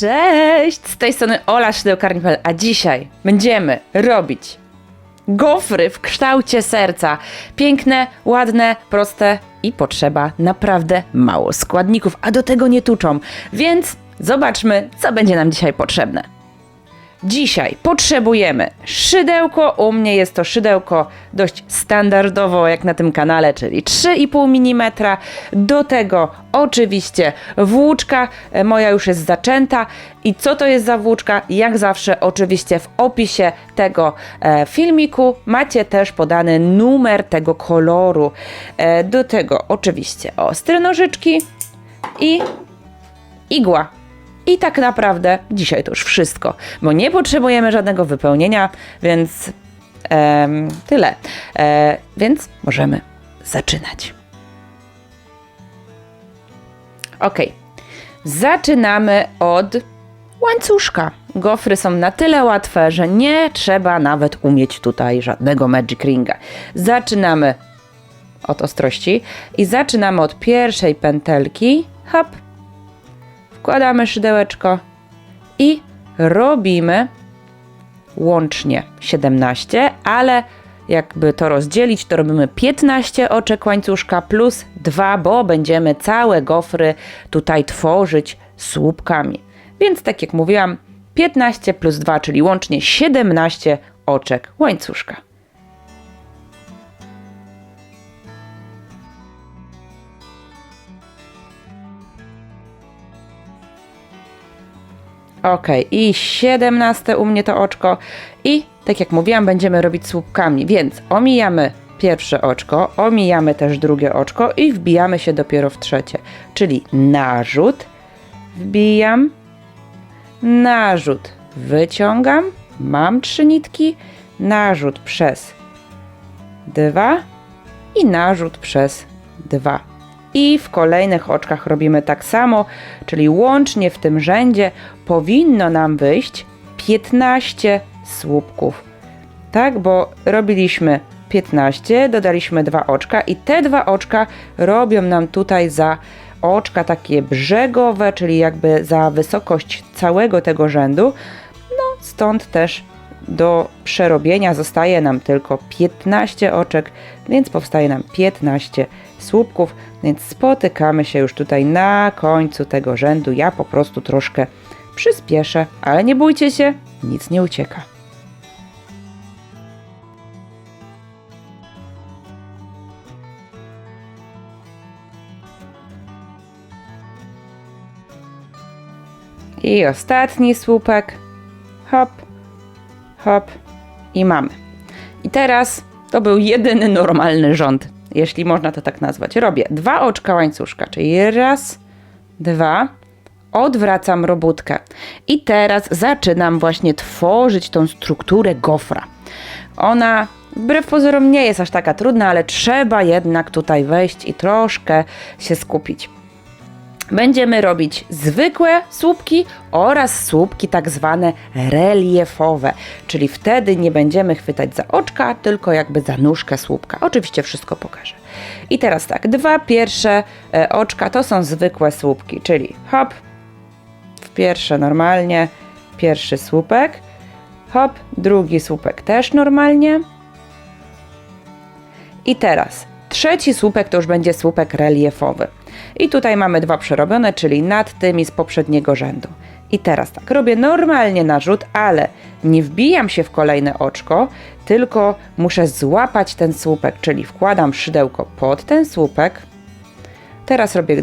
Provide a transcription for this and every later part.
Cześć! Z tej strony Ola Szydełkarnipel, a dzisiaj będziemy robić gofry w kształcie serca. Piękne, ładne, proste i potrzeba naprawdę mało składników, a do tego nie tuczą. Więc zobaczmy, co będzie nam dzisiaj potrzebne. Dzisiaj potrzebujemy szydełko. U mnie jest to szydełko dość standardowo, jak na tym kanale, czyli 3,5 mm. Do tego oczywiście włóczka. E, Moja już jest zaczęta. I co to jest za włóczka? Jak zawsze, oczywiście w opisie tego e, filmiku macie też podany numer tego koloru. E, do tego oczywiście ostre nożyczki i igła. I tak naprawdę dzisiaj to już wszystko, bo nie potrzebujemy żadnego wypełnienia, więc em, tyle. E, więc możemy zaczynać. Ok, zaczynamy od łańcuszka. Gofry są na tyle łatwe, że nie trzeba nawet umieć tutaj żadnego magic ringa. Zaczynamy od ostrości i zaczynamy od pierwszej pętelki. Hop, wkładamy szydełeczko i robimy łącznie 17, ale jakby to rozdzielić, to robimy 15 oczek łańcuszka plus 2, bo będziemy całe gofry tutaj tworzyć słupkami. Więc tak jak mówiłam, 15 plus 2, czyli łącznie 17 oczek łańcuszka. Ok, i 17 u mnie to oczko. I tak jak mówiłam, będziemy robić słupkami, więc omijamy pierwsze oczko, omijamy też drugie oczko i wbijamy się dopiero w trzecie. Czyli narzut, wbijam, narzut, wyciągam, mam trzy nitki, narzut przez dwa i narzut przez dwa. I w kolejnych oczkach robimy tak samo, czyli łącznie w tym rzędzie powinno nam wyjść 15 słupków. Tak, bo robiliśmy 15, dodaliśmy dwa oczka i te dwa oczka robią nam tutaj za oczka takie brzegowe, czyli jakby za wysokość całego tego rzędu. No, stąd też do przerobienia zostaje nam tylko 15 oczek, więc powstaje nam 15 słupków, więc spotykamy się już tutaj na końcu tego rzędu. Ja po prostu troszkę przyspieszę, ale nie bójcie się, nic nie ucieka. I ostatni słupek. Hop, hop i mamy. I teraz to był jedyny normalny rząd, jeśli można to tak nazwać. Robię dwa oczka łańcuszka, czyli raz, dwa, odwracam robótkę. I teraz zaczynam właśnie tworzyć tą strukturę gofra. Ona wbrew pozorom nie jest aż taka trudna, ale trzeba jednak tutaj wejść i troszkę się skupić. Będziemy robić zwykłe słupki oraz słupki tak zwane reliefowe, czyli wtedy nie będziemy chwytać za oczka, tylko jakby za nóżkę słupka. Oczywiście wszystko pokażę. I teraz tak, dwa pierwsze e, oczka to są zwykłe słupki, czyli hop, w pierwsze normalnie, pierwszy słupek, hop, drugi słupek też normalnie. I teraz trzeci słupek to już będzie słupek reliefowy. I tutaj mamy dwa przerobione, czyli nad tymi z poprzedniego rzędu. I teraz tak, robię normalnie narzut, ale nie wbijam się w kolejne oczko, tylko muszę złapać ten słupek, czyli wkładam szydełko pod ten słupek. Teraz robię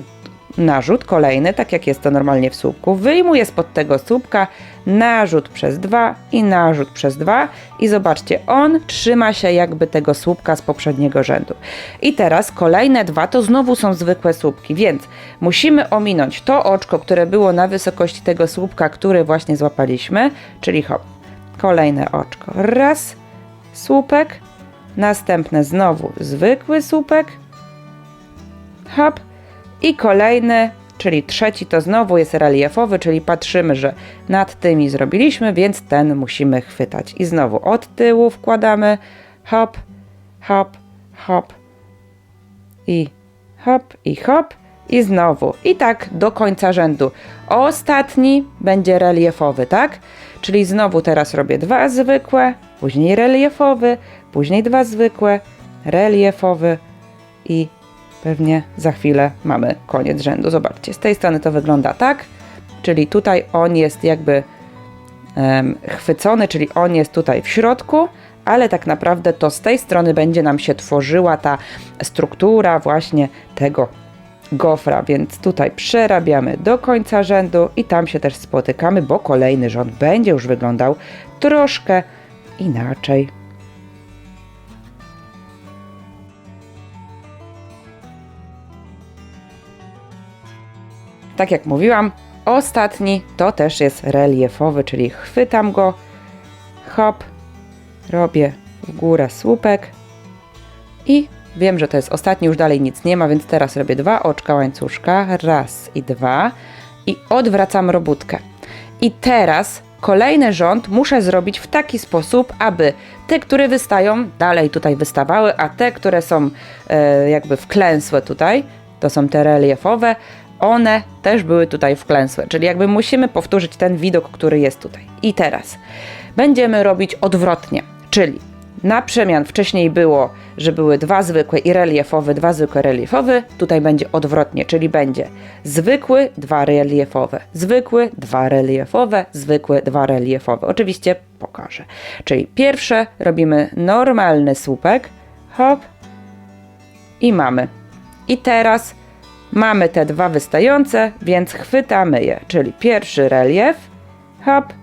narzut kolejny, tak jak jest to normalnie w słupku. Wyjmuję spod tego słupka narzut przez dwa i narzut przez dwa i zobaczcie, on trzyma się jakby tego słupka z poprzedniego rzędu. I teraz kolejne dwa to znowu są zwykłe słupki, więc musimy ominąć to oczko, które było na wysokości tego słupka, który właśnie złapaliśmy, czyli hop, kolejne oczko. Raz, słupek, następne znowu zwykły słupek, hop, i kolejny, czyli trzeci to znowu jest reliefowy, czyli patrzymy, że nad tymi zrobiliśmy, więc ten musimy chwytać. I znowu od tyłu wkładamy hop, hop, hop i hop i hop. i znowu. I tak do końca rzędu. Ostatni będzie reliefowy, tak? Czyli znowu teraz robię dwa zwykłe, później reliefowy, później dwa zwykłe, reliefowy i pewnie za chwilę mamy koniec rzędu. Zobaczcie, z tej strony to wygląda tak, czyli tutaj on jest jakby em, chwycony, czyli on jest tutaj w środku, ale tak naprawdę to z tej strony będzie nam się tworzyła ta struktura właśnie tego gofra, więc tutaj przerabiamy do końca rzędu i tam się też spotykamy, bo kolejny rząd będzie już wyglądał troszkę inaczej. Tak jak mówiłam, ostatni to też jest reliefowy, czyli chwytam go, hop, robię w górę słupek i wiem, że to jest ostatni, już dalej nic nie ma, więc teraz robię dwa oczka łańcuszka, raz i dwa i odwracam robótkę. I teraz kolejny rząd muszę zrobić w taki sposób, aby te, które wystają, dalej tutaj wystawały, a te, które są e, jakby wklęsłe tutaj, to są te reliefowe, one też były tutaj wklęsłe, czyli jakby musimy powtórzyć ten widok, który jest tutaj. I teraz będziemy robić odwrotnie, czyli na przemian wcześniej było, że były dwa zwykłe i reliefowe, dwa zwykłe reliefowe, tutaj będzie odwrotnie, czyli będzie zwykły, dwa reliefowe, zwykły, dwa reliefowe, zwykły, dwa reliefowe. Oczywiście pokażę. Czyli pierwsze robimy normalny słupek, hop i mamy. I teraz mamy te dwa wystające, więc chwytamy je, czyli pierwszy relief, hop,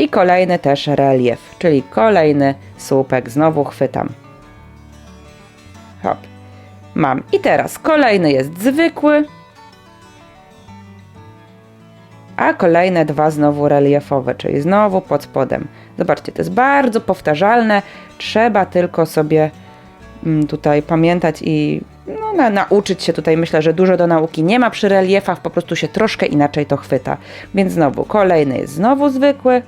i kolejny też relief, czyli kolejny słupek. Znowu chwytam. Hop. Mam. I teraz kolejny jest zwykły. A kolejne dwa znowu reliefowe, czyli znowu pod spodem. Zobaczcie, to jest bardzo powtarzalne. Trzeba tylko sobie mm, tutaj pamiętać i na, nauczyć się tutaj. Myślę, że dużo do nauki nie ma przy reliefach, po prostu się troszkę inaczej to chwyta. Więc znowu kolejny jest znowu zwykły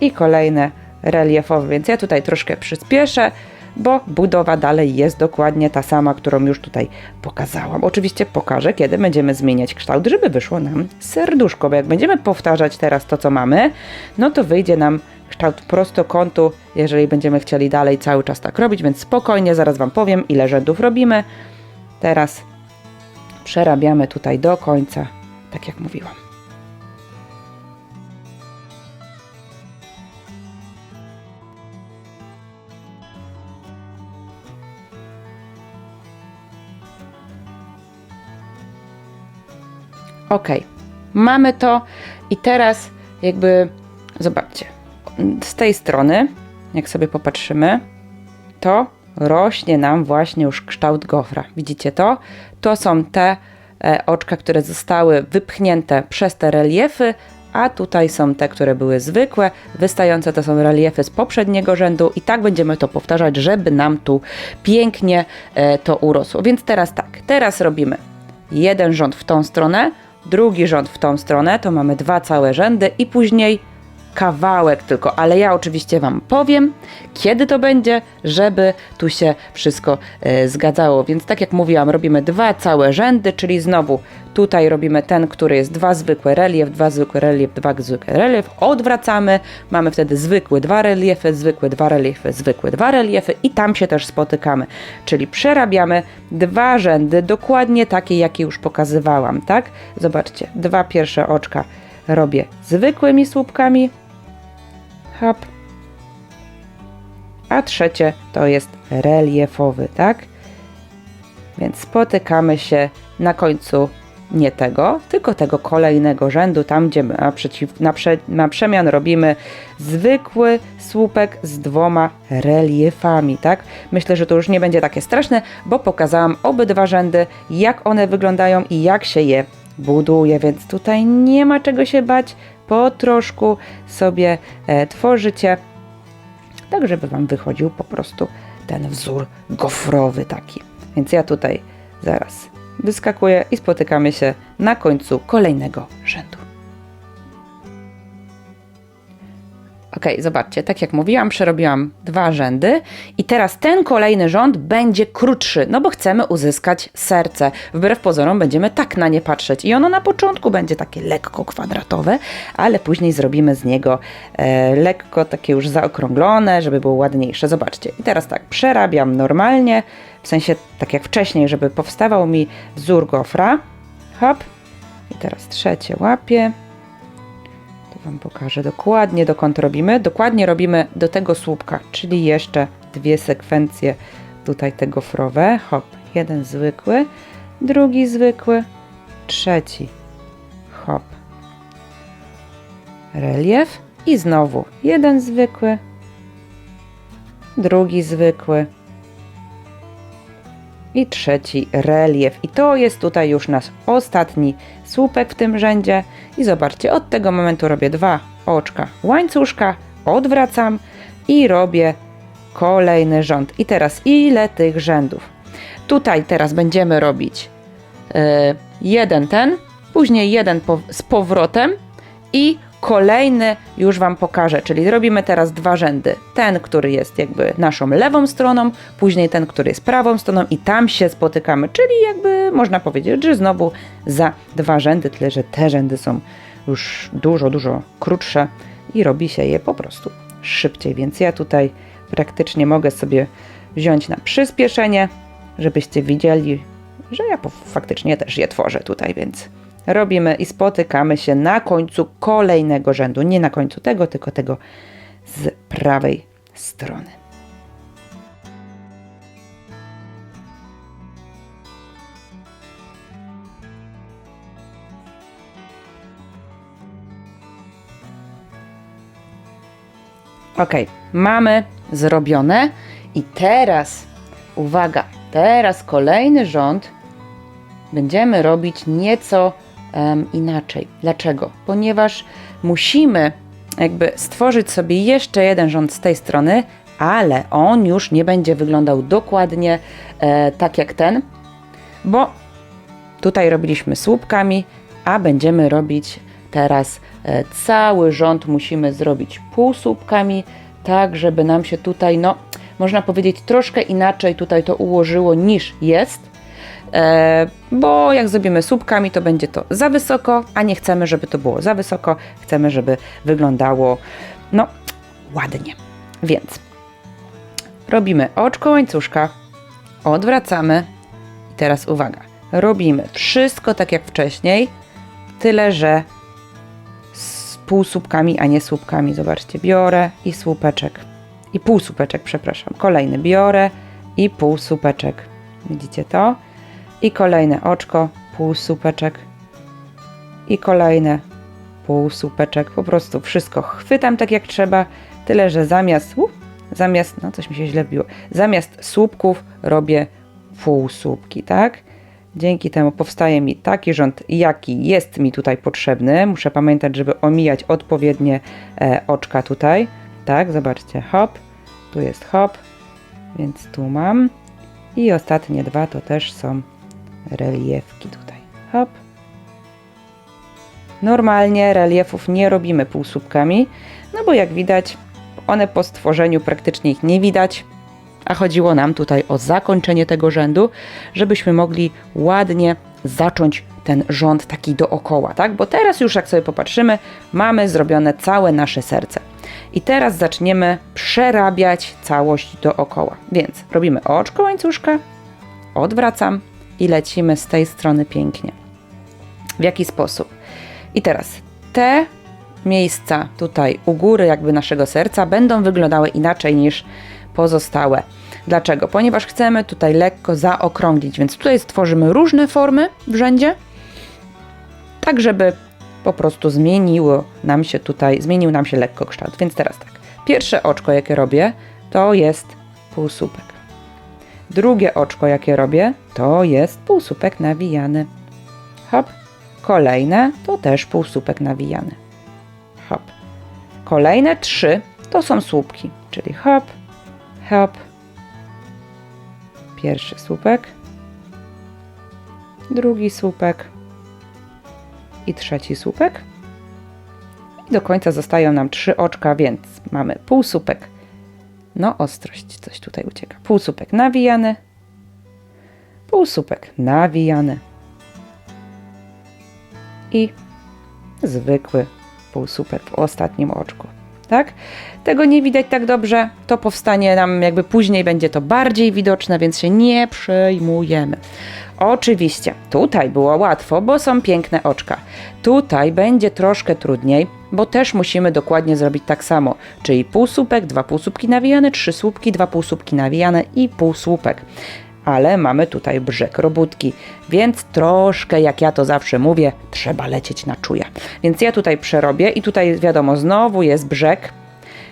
i kolejne reliefowe, więc ja tutaj troszkę przyspieszę, bo budowa dalej jest dokładnie ta sama, którą już tutaj pokazałam. Oczywiście pokażę, kiedy będziemy zmieniać kształt, żeby wyszło nam serduszko, bo jak będziemy powtarzać teraz to, co mamy, no to wyjdzie nam kształt prostokątu, jeżeli będziemy chcieli dalej cały czas tak robić, więc spokojnie, zaraz Wam powiem, ile rzędów robimy. Teraz przerabiamy tutaj do końca, tak jak mówiłam. Ok, mamy to i teraz jakby zobaczcie, z tej strony, jak sobie popatrzymy, to rośnie nam właśnie już kształt gofra. Widzicie to? To są te e, oczka, które zostały wypchnięte przez te reliefy, a tutaj są te, które były zwykłe, wystające to są reliefy z poprzedniego rzędu i tak będziemy to powtarzać, żeby nam tu pięknie e, to urosło. Więc teraz tak, teraz robimy jeden rząd w tą stronę, drugi rząd w tą stronę, to mamy dwa całe rzędy i później kawałek tylko, ale ja oczywiście Wam powiem, kiedy to będzie, żeby tu się wszystko e, zgadzało. Więc tak jak mówiłam, robimy dwa całe rzędy, czyli znowu tutaj robimy ten, który jest dwa zwykłe relief, dwa zwykłe relief, dwa zwykłe relief, odwracamy, mamy wtedy zwykły dwa reliefy, zwykłe dwa reliefy, zwykłe dwa reliefy i tam się też spotykamy, czyli przerabiamy dwa rzędy, dokładnie takie, jakie już pokazywałam, tak? Zobaczcie, dwa pierwsze oczka robię zwykłymi słupkami, a trzecie to jest reliefowy, tak? Więc spotykamy się na końcu nie tego, tylko tego kolejnego rzędu, tam gdzie na, przeciw, na, prze, na przemian robimy zwykły słupek z dwoma reliefami, tak? Myślę, że to już nie będzie takie straszne, bo pokazałam obydwa rzędy, jak one wyglądają i jak się je buduje, więc tutaj nie ma czego się bać, po troszku sobie e, tworzycie, tak żeby Wam wychodził po prostu ten wzór gofrowy taki. Więc ja tutaj zaraz wyskakuję i spotykamy się na końcu kolejnego rzędu. Ok, zobaczcie, tak jak mówiłam, przerobiłam dwa rzędy i teraz ten kolejny rząd będzie krótszy, no bo chcemy uzyskać serce. Wbrew pozorom będziemy tak na nie patrzeć i ono na początku będzie takie lekko kwadratowe, ale później zrobimy z niego e, lekko takie już zaokrąglone, żeby było ładniejsze. Zobaczcie, i teraz tak, przerabiam normalnie, w sensie tak jak wcześniej, żeby powstawał mi wzór gofra. Hop. I teraz trzecie łapię. Wam pokażę dokładnie, dokąd robimy. Dokładnie robimy do tego słupka, czyli jeszcze dwie sekwencje tutaj te gofrowe. Hop, jeden zwykły, drugi zwykły, trzeci. Hop. Relief i znowu jeden zwykły, drugi zwykły i trzeci relief. I to jest tutaj już nasz ostatni słupek w tym rzędzie. I zobaczcie, od tego momentu robię dwa oczka łańcuszka, odwracam i robię kolejny rząd. I teraz ile tych rzędów? Tutaj teraz będziemy robić e, jeden ten, później jeden po, z powrotem i kolejny już Wam pokażę, czyli robimy teraz dwa rzędy. Ten, który jest jakby naszą lewą stroną, później ten, który jest prawą stroną i tam się spotykamy, czyli jakby można powiedzieć, że znowu za dwa rzędy, tyle że te rzędy są już dużo, dużo krótsze i robi się je po prostu szybciej, więc ja tutaj praktycznie mogę sobie wziąć na przyspieszenie, żebyście widzieli, że ja faktycznie też je tworzę tutaj, więc robimy i spotykamy się na końcu kolejnego rzędu. Nie na końcu tego, tylko tego z prawej strony. Ok, mamy zrobione i teraz, uwaga, teraz kolejny rząd będziemy robić nieco em, inaczej. Dlaczego? Ponieważ musimy jakby stworzyć sobie jeszcze jeden rząd z tej strony, ale on już nie będzie wyglądał dokładnie e, tak jak ten, bo tutaj robiliśmy słupkami, a będziemy robić teraz e, cały rząd musimy zrobić półsłupkami, tak żeby nam się tutaj, no można powiedzieć troszkę inaczej tutaj to ułożyło niż jest. E, bo jak zrobimy słupkami, to będzie to za wysoko, a nie chcemy, żeby to było za wysoko. Chcemy, żeby wyglądało no ładnie. Więc robimy oczko łańcuszka, odwracamy i teraz uwaga, robimy wszystko tak jak wcześniej, tyle że z półsłupkami, a nie słupkami. Zobaczcie, biorę i słupeczek. I półsłupeczek, przepraszam. Kolejny biorę i półsłupeczek. Widzicie to? I kolejne oczko, półsłupeczek. I kolejne półsłupeczek. Po prostu wszystko chwytam tak jak trzeba, tyle że zamiast, zamiast, no coś mi się źle wbiło, zamiast słupków robię półsłupki, tak? Dzięki temu powstaje mi taki rząd, jaki jest mi tutaj potrzebny. Muszę pamiętać, żeby omijać odpowiednie e, oczka tutaj. Tak, zobaczcie, hop, tu jest hop, więc tu mam. I ostatnie dwa to też są reliefki tutaj. Hop. Normalnie reliefów nie robimy półsłupkami, no bo jak widać, one po stworzeniu praktycznie ich nie widać, a chodziło nam tutaj o zakończenie tego rzędu, żebyśmy mogli ładnie zacząć ten rząd taki dookoła, tak? Bo teraz już jak sobie popatrzymy, mamy zrobione całe nasze serce. I teraz zaczniemy przerabiać całość dookoła. Więc robimy oczko łańcuszka, odwracam i lecimy z tej strony pięknie. W jaki sposób? I teraz te miejsca tutaj u góry jakby naszego serca będą wyglądały inaczej niż pozostałe. Dlaczego? Ponieważ chcemy tutaj lekko zaokrąglić, więc tutaj stworzymy różne formy w rzędzie, tak żeby po prostu zmieniło nam się tutaj, zmienił nam się lekko kształt. Więc teraz tak, pierwsze oczko jakie robię, to jest półsłupek. Drugie oczko jakie robię, to jest półsłupek nawijany. Hop. Kolejne to też półsłupek nawijany. Hop. Kolejne trzy to są słupki, czyli hop, hop. Pierwszy słupek, drugi słupek i trzeci słupek. I do końca zostają nam trzy oczka, więc mamy półsłupek. No, ostrość, coś tutaj ucieka. Półsłupek nawijany, półsłupek nawijany i zwykły półsłupek w ostatnim oczku. Tak? Tego nie widać tak dobrze, to powstanie nam jakby później będzie to bardziej widoczne, więc się nie przejmujemy. Oczywiście, tutaj było łatwo, bo są piękne oczka. Tutaj będzie troszkę trudniej, bo też musimy dokładnie zrobić tak samo, czyli półsłupek, dwa półsłupki nawijane, trzy słupki, dwa półsłupki nawijane i półsłupek ale mamy tutaj brzeg robótki, więc troszkę, jak ja to zawsze mówię, trzeba lecieć na czuja. Więc ja tutaj przerobię i tutaj wiadomo, znowu jest brzeg,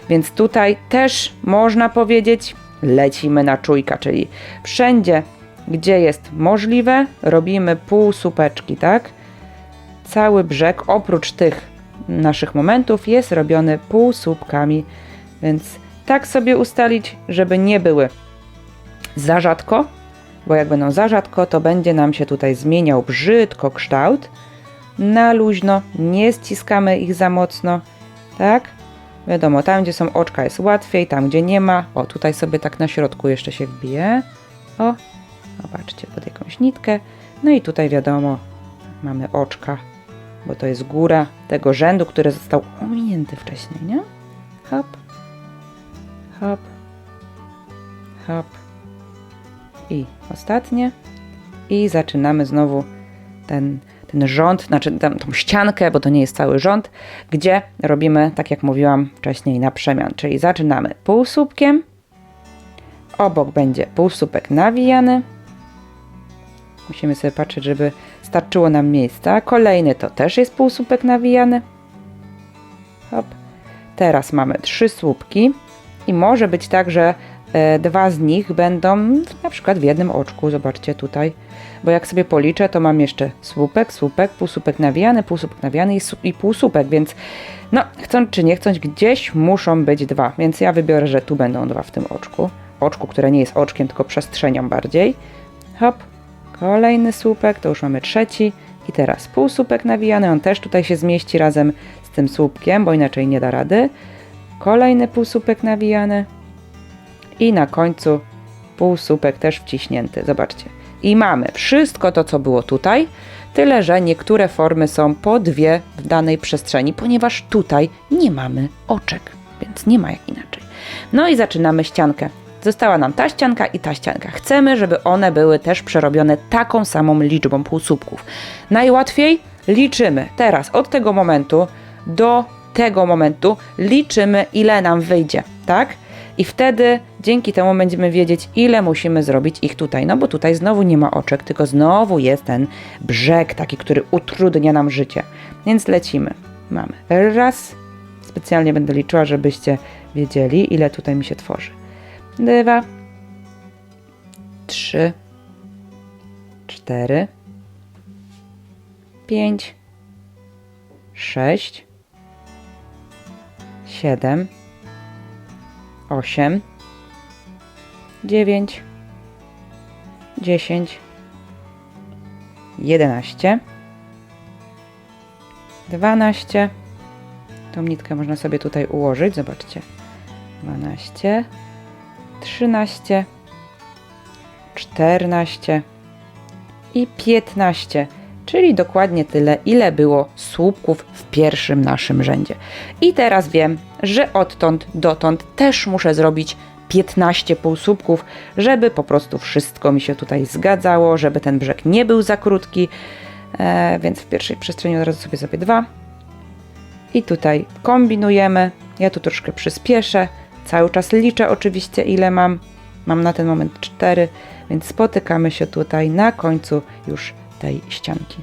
więc tutaj też można powiedzieć, lecimy na czujka, czyli wszędzie, gdzie jest możliwe, robimy pół supeczki, tak? Cały brzeg, oprócz tych naszych momentów, jest robiony półsłupkami, więc tak sobie ustalić, żeby nie były za rzadko, bo jak będą za rzadko, to będzie nam się tutaj zmieniał brzydko kształt. Na luźno, nie ściskamy ich za mocno, tak? Wiadomo, tam gdzie są oczka jest łatwiej, tam gdzie nie ma, o tutaj sobie tak na środku jeszcze się wbije. O, zobaczcie, pod jakąś nitkę. No i tutaj wiadomo, mamy oczka, bo to jest góra tego rzędu, który został ominięty wcześniej, nie? Hop, hop, hop i ostatnie. I zaczynamy znowu ten, ten rząd, znaczy tam, tą ściankę, bo to nie jest cały rząd, gdzie robimy, tak jak mówiłam wcześniej, na przemian. Czyli zaczynamy półsłupkiem, obok będzie półsłupek nawijany. Musimy sobie patrzeć, żeby starczyło nam miejsca. Kolejny to też jest półsłupek nawijany. Hop. Teraz mamy trzy słupki i może być tak, że e, dwa z nich będą na przykład w jednym oczku. Zobaczcie tutaj. Bo jak sobie policzę, to mam jeszcze słupek, słupek, półsłupek nawijany, półsłupek nawijany i, i półsłupek, więc no, chcąc czy nie chcąc, gdzieś muszą być dwa. Więc ja wybiorę, że tu będą dwa w tym oczku. Oczku, które nie jest oczkiem, tylko przestrzenią bardziej. Hop, kolejny słupek, to już mamy trzeci. I teraz półsłupek nawijany, on też tutaj się zmieści razem z tym słupkiem, bo inaczej nie da rady. Kolejny półsłupek nawijany. I na końcu półsłupek też wciśnięty. Zobaczcie. I mamy wszystko to, co było tutaj, tyle że niektóre formy są po dwie w danej przestrzeni, ponieważ tutaj nie mamy oczek, więc nie ma jak inaczej. No i zaczynamy ściankę. Została nam ta ścianka i ta ścianka. Chcemy, żeby one były też przerobione taką samą liczbą półsłupków. Najłatwiej liczymy teraz od tego momentu do tego momentu liczymy, ile nam wyjdzie, tak? I wtedy dzięki temu będziemy wiedzieć, ile musimy zrobić ich tutaj. No bo tutaj znowu nie ma oczek, tylko znowu jest ten brzeg taki, który utrudnia nam życie. Więc lecimy. Mamy raz. Specjalnie będę liczyła, żebyście wiedzieli, ile tutaj mi się tworzy. Dwa. Trzy. Cztery. Pięć. Sześć. Siedem osiem, dziewięć, dziesięć, jedenaście, dwanaście. Tą nitkę można sobie tutaj ułożyć, zobaczcie. Dwanaście, trzynaście, czternaście i piętnaście czyli dokładnie tyle, ile było słupków w pierwszym naszym rzędzie. I teraz wiem, że odtąd dotąd też muszę zrobić 15 półsłupków, żeby po prostu wszystko mi się tutaj zgadzało, żeby ten brzeg nie był za krótki, e, więc w pierwszej przestrzeni od razu sobie zrobię dwa. I tutaj kombinujemy, ja tu troszkę przyspieszę, cały czas liczę oczywiście ile mam, mam na ten moment 4, więc spotykamy się tutaj na końcu już tej ścianki.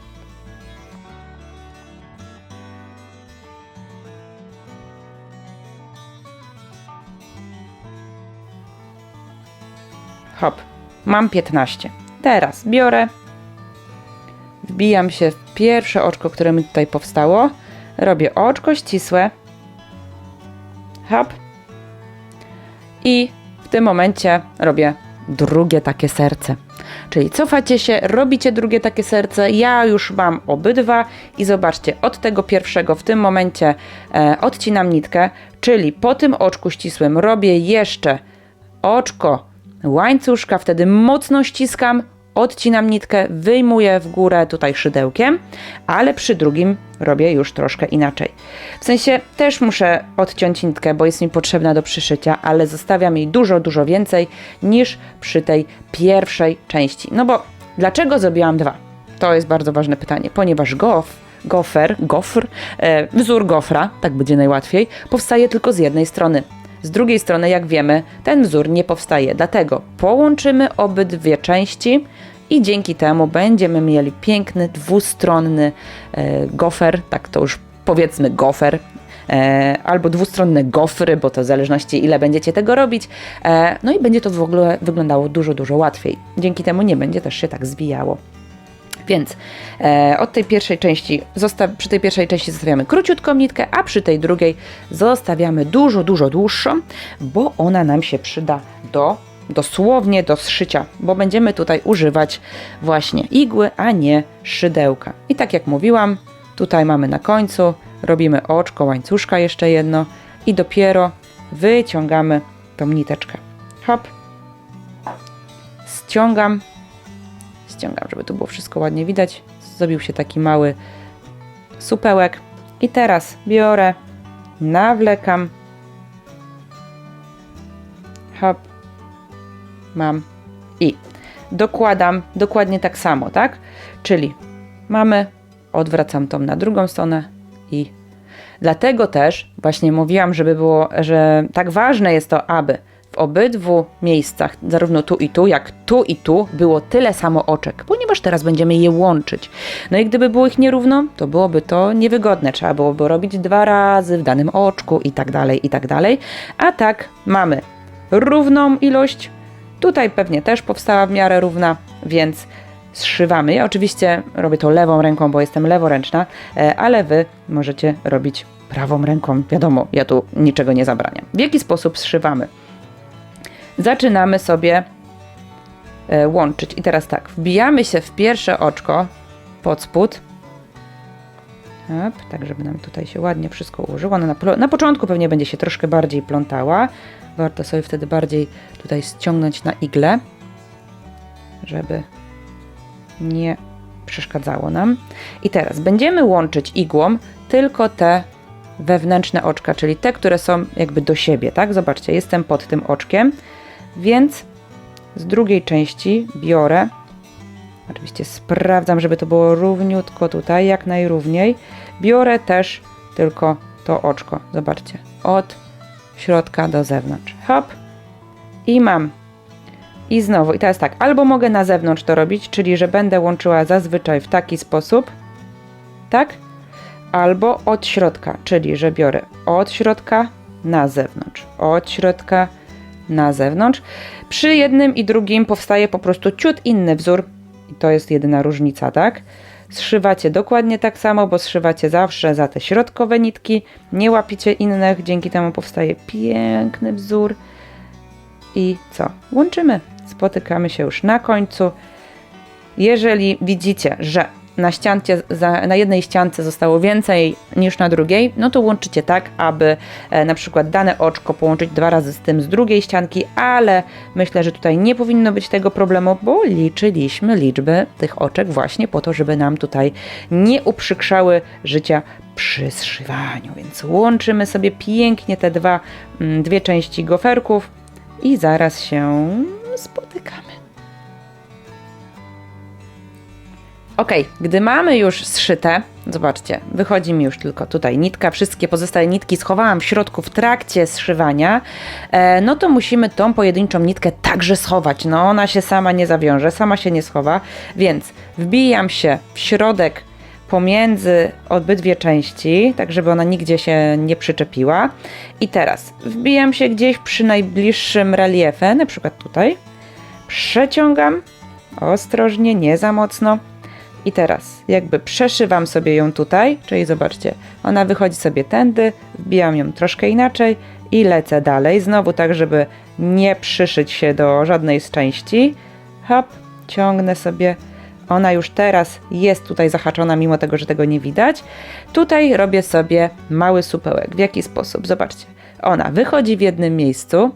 Hop, mam 15. Teraz biorę, wbijam się w pierwsze oczko, które mi tutaj powstało. Robię oczko ścisłe. Hop. I w tym momencie robię drugie takie serce. Czyli cofacie się, robicie drugie takie serce. Ja już mam obydwa i zobaczcie, od tego pierwszego w tym momencie e, odcinam nitkę, czyli po tym oczku ścisłym robię jeszcze oczko łańcuszka, wtedy mocno ściskam, odcinam nitkę, wyjmuję w górę tutaj szydełkiem, ale przy drugim robię już troszkę inaczej. W sensie też muszę odciąć nitkę, bo jest mi potrzebna do przyszycia, ale zostawiam jej dużo, dużo więcej niż przy tej pierwszej części. No bo dlaczego zrobiłam dwa? To jest bardzo ważne pytanie, ponieważ gof, gofer, gofr, e, wzór gofra, tak będzie najłatwiej, powstaje tylko z jednej strony. Z drugiej strony, jak wiemy, ten wzór nie powstaje, dlatego połączymy obydwie części i dzięki temu będziemy mieli piękny, dwustronny e, gofer, tak to już powiedzmy gofer, e, albo dwustronne gofry, bo to w zależności ile będziecie tego robić. E, no i będzie to w ogóle wyglądało dużo, dużo łatwiej. Dzięki temu nie będzie też się tak zwijało. Więc e, od tej pierwszej części, przy tej pierwszej części zostawiamy króciutką nitkę, a przy tej drugiej zostawiamy dużo, dużo dłuższą, bo ona nam się przyda do dosłownie do zszycia, bo będziemy tutaj używać właśnie igły, a nie szydełka. I tak jak mówiłam, tutaj mamy na końcu, robimy oczko łańcuszka jeszcze jedno i dopiero wyciągamy tą niteczkę. Hop, ściągam, ściągam, żeby tu było wszystko ładnie widać. Zrobił się taki mały supełek. I teraz biorę, nawlekam. Hop. Mam. I dokładam dokładnie tak samo, tak? Czyli mamy, odwracam tą na drugą stronę i dlatego też właśnie mówiłam, żeby było, że tak ważne jest to, aby obydwu miejscach, zarówno tu i tu, jak tu i tu, było tyle samo oczek, ponieważ teraz będziemy je łączyć. No i gdyby było ich nierówno, to byłoby to niewygodne. Trzeba byłoby robić dwa razy w danym oczku i tak dalej, i tak dalej. A tak mamy równą ilość. Tutaj pewnie też powstała w miarę równa, więc zszywamy. Ja oczywiście robię to lewą ręką, bo jestem leworęczna, e, ale wy możecie robić prawą ręką. Wiadomo, ja tu niczego nie zabraniam. W jaki sposób zszywamy? Zaczynamy sobie e, łączyć. I teraz tak, wbijamy się w pierwsze oczko pod spód. Tak, żeby nam tutaj się ładnie wszystko ułożyło. No na, na początku pewnie będzie się troszkę bardziej plątała. Warto sobie wtedy bardziej tutaj ściągnąć na igle, żeby nie przeszkadzało nam. I teraz będziemy łączyć igłą tylko te wewnętrzne oczka, czyli te, które są jakby do siebie, tak? Zobaczcie, jestem pod tym oczkiem, więc z drugiej części biorę, oczywiście sprawdzam, żeby to było równiutko tutaj, jak najrówniej. Biorę też tylko to oczko, zobaczcie, od środka do zewnątrz. Hop i mam. I znowu, i teraz tak, albo mogę na zewnątrz to robić, czyli że będę łączyła zazwyczaj w taki sposób, tak? Albo od środka, czyli że biorę od środka na zewnątrz, od środka na zewnątrz. Przy jednym i drugim powstaje po prostu ciut inny wzór i to jest jedyna różnica, tak? Zszywacie dokładnie tak samo, bo zszywacie zawsze za te środkowe nitki, nie łapicie innych, dzięki temu powstaje piękny wzór. I co? Łączymy. Spotykamy się już na końcu. Jeżeli widzicie, że na, ściance, za, na jednej ściance zostało więcej niż na drugiej, no to łączycie tak, aby e, na przykład dane oczko połączyć dwa razy z tym z drugiej ścianki, ale myślę, że tutaj nie powinno być tego problemu, bo liczyliśmy liczbę tych oczek właśnie po to, żeby nam tutaj nie uprzykrzały życia przy zszywaniu. Więc łączymy sobie pięknie te dwa, mm, dwie części goferków i zaraz się spotykamy. Ok, gdy mamy już zszyte, zobaczcie, wychodzi mi już tylko tutaj nitka, wszystkie pozostałe nitki schowałam w środku w trakcie zszywania, e, no to musimy tą pojedynczą nitkę także schować. No ona się sama nie zawiąże, sama się nie schowa, więc wbijam się w środek pomiędzy obydwie części, tak żeby ona nigdzie się nie przyczepiła. I teraz wbijam się gdzieś przy najbliższym reliefie, na przykład tutaj, przeciągam ostrożnie, nie za mocno. I teraz jakby przeszywam sobie ją tutaj, czyli zobaczcie, ona wychodzi sobie tędy, wbijam ją troszkę inaczej i lecę dalej, znowu tak, żeby nie przyszyć się do żadnej z części. Hop, ciągnę sobie. Ona już teraz jest tutaj zahaczona, mimo tego, że tego nie widać. Tutaj robię sobie mały supełek. W jaki sposób? Zobaczcie. Ona wychodzi w jednym miejscu,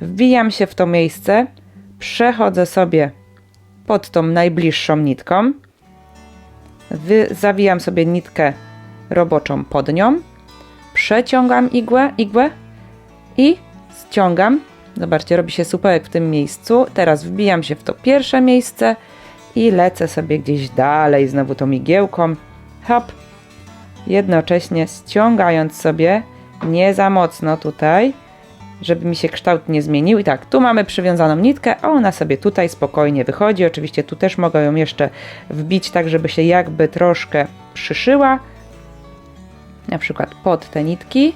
wbijam się w to miejsce, przechodzę sobie pod tą najbliższą nitką, wy, zawijam sobie nitkę roboczą pod nią, przeciągam igłę, igłę i ściągam. Zobaczcie, robi się supełek w tym miejscu. Teraz wbijam się w to pierwsze miejsce i lecę sobie gdzieś dalej, znowu tą igiełką. Hop. Jednocześnie ściągając sobie nie za mocno tutaj, żeby mi się kształt nie zmienił. I tak, tu mamy przywiązaną nitkę, a ona sobie tutaj spokojnie wychodzi. Oczywiście tu też mogę ją jeszcze wbić tak, żeby się jakby troszkę przyszyła. Na przykład pod te nitki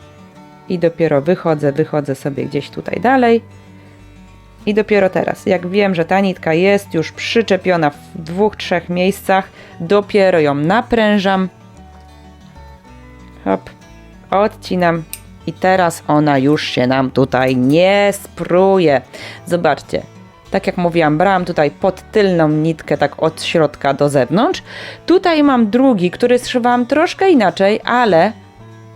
i dopiero wychodzę, wychodzę sobie gdzieś tutaj dalej. I dopiero teraz, jak wiem, że ta nitka jest już przyczepiona w dwóch, trzech miejscach, dopiero ją naprężam. Hop, odcinam i teraz ona już się nam tutaj nie spruje. Zobaczcie, tak jak mówiłam, brałam tutaj pod tylną nitkę, tak od środka do zewnątrz. Tutaj mam drugi, który zszywałam troszkę inaczej, ale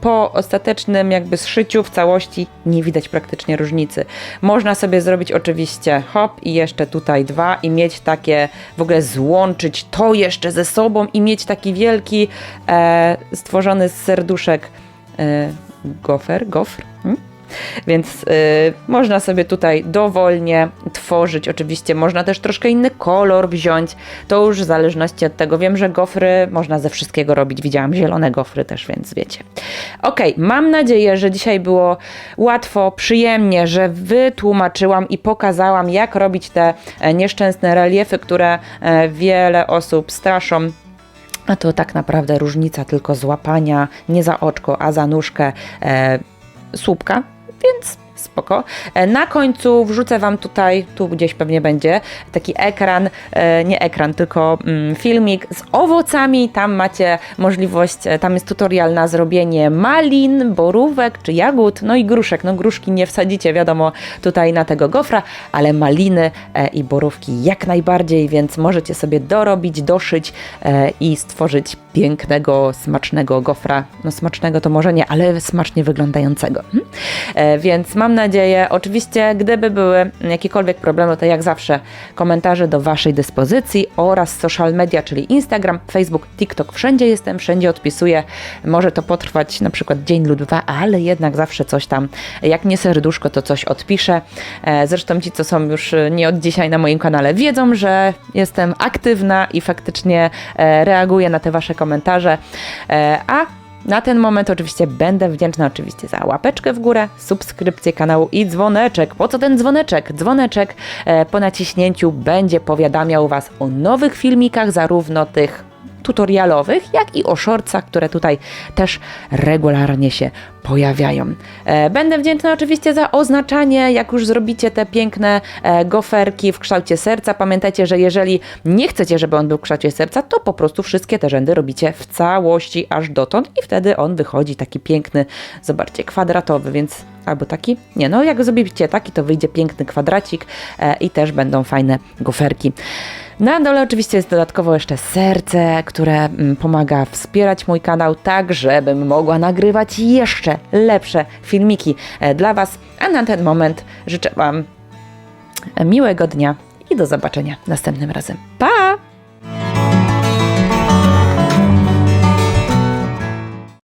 po ostatecznym jakby zszyciu w całości nie widać praktycznie różnicy. Można sobie zrobić oczywiście hop i jeszcze tutaj dwa i mieć takie, w ogóle złączyć to jeszcze ze sobą i mieć taki wielki e, stworzony z serduszek e, gofer, gofr. Hmm? Więc y, można sobie tutaj dowolnie tworzyć. Oczywiście można też troszkę inny kolor wziąć. To już w zależności od tego. Wiem, że gofry można ze wszystkiego robić. Widziałam zielone gofry też, więc wiecie. Ok, mam nadzieję, że dzisiaj było łatwo, przyjemnie, że wytłumaczyłam i pokazałam, jak robić te e, nieszczęsne reliefy, które e, wiele osób straszą. A to tak naprawdę różnica tylko złapania nie za oczko, a za nóżkę e, słupka, więc spoko. E, Na końcu wrzucę Wam tutaj, tu gdzieś pewnie będzie, taki ekran, e, nie ekran, tylko mm, filmik z owocami. Tam macie możliwość, e, tam jest tutorial na zrobienie malin, borówek czy jagód, no i gruszek. No gruszki nie wsadzicie, wiadomo, tutaj na tego gofra, ale maliny i borówki jak najbardziej, więc możecie sobie dorobić, doszyć i stworzyć pięknego, smacznego gofra. No smacznego to może nie, ale smacznie wyglądającego. E, Więc mam nadzieję, oczywiście, gdyby były jakiekolwiek problemy, to jak zawsze komentarze do Waszej dyspozycji oraz social media, czyli Instagram, Facebook, TikTok. Wszędzie jestem, wszędzie odpisuję. Może to potrwać na przykład dzień lub dwa, ale jednak zawsze coś tam, jak nie serduszko, to coś odpiszę. E, Zresztą ci, co są już e, nie od dzisiaj na moim kanale, wiedzą, że jestem aktywna i faktycznie e, reaguję na te Wasze komentarze. A na ten moment oczywiście będę wdzięczna oczywiście za łapeczkę w górę, subskrypcję kanału i dzwoneczek. Po co ten dzwoneczek? Dzwoneczek e, po naciśnięciu będzie powiadamiał Was o nowych filmikach, zarówno tych tutorialowych, jak i o shortsach, które tutaj też regularnie się pojawiają. E, Będę wdzięczna oczywiście za oznaczanie, jak już zrobicie te piękne e, goferki w kształcie serca. Pamiętajcie, że jeżeli nie chcecie, żeby on był w kształcie serca, to po prostu wszystkie te rzędy robicie w całości aż dotąd i wtedy on wychodzi taki piękny, zobaczcie, kwadratowy, więc albo taki, nie no, jak zrobicie taki, to wyjdzie piękny kwadracik e, i też będą fajne goferki. Na dole oczywiście jest dodatkowo jeszcze serce, które mm, pomaga wspierać mój kanał tak, żebym mogła nagrywać jeszcze lepsze filmiki e, dla Was. A na ten moment życzę Wam miłego dnia i do zobaczenia następnym razem. Pa!